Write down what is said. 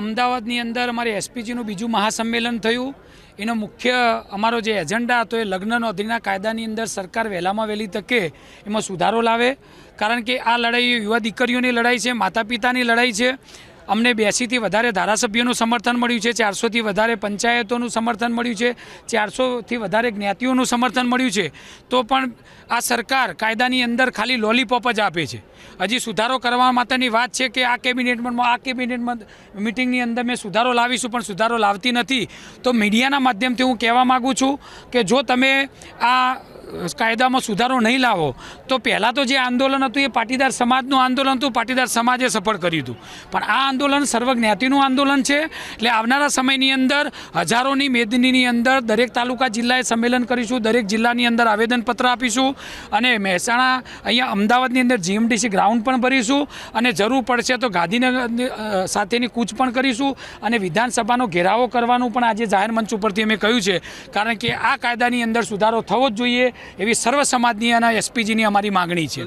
અમદાવાદની અંદર અમારે એસપીજીનું બીજું મહાસંમેલન થયું. એનો મુખ્ય અમારો જે એજન્ડા હતો એ લગ્ન નોંધણીના કાયદાની અંદર સરકાર વહેલામાં વહેલી તકે એમાં સુધારો લાવે. કારણ કે આ લડાઈ યુવા દીકરીઓની લડાઈ છે માતા પિતાની લડાઈ છે. અમને બેસીથી વધારે ધારાસભ્યોનું સમર્થન મળ્યું છે, ચારસોથી વધારે પંચાયતોનું સમર્થન મળ્યું છે, ચારસોથી વધારે જ્ઞાતિઓનું સમર્થન મળ્યું છે. તો પણ આ સરકાર કાયદાની અંદર ખાલી લોલીપોપ જ આપે છે. હજી સુધારો કરવા માટેની વાત છે કે આ કેબિનેટમાં આ કેબિનેટમાં મિટિંગની અંદર મેં સુધારો લાવીશું, પણ સુધારો લાવતી નથી. તો મીડિયાના માધ્યમથી હું કહેવા માગું છું કે જો તમે આ કાયદામાં સુધારો નહીં લાવો, તો પહેલાં તો જે આંદોલન હતું એ પાટીદાર સમાજનું આંદોલન હતું, પાટીદાર સમાજે સફળ કર્યું હતું. પણ આ આંદોલન સર્વજ્ઞાતિનું આંદોલન છે. એટલે આવનારા સમયની અંદર, હજારોની મેદનીની અંદર દરેક તાલુકા જિલ્લાએ સંમેલન કરીશું, દરેક જિલ્લાની અંદર આવેદનપત્ર આપીશું અને મહેસાણા, અહીંયા અમદાવાદની અંદર જીએમડીસી ગ્રાઉન્ડ પણ ભરીશું અને જરૂર પડશે તો ગાંધીનગર સાથેની કૂચ પણ કરીશું અને વિધાનસભાનો ઘેરાવો કરવાનું પણ આજે જાહેર મંચ ઉપરથી અમે કહ્યું છે. કારણ કે આ કાયદાની અંદર સુધારો થવો જ જોઈએ એવી સર્વ સમાજની અને એસપીજીની અમારી માગણી છે.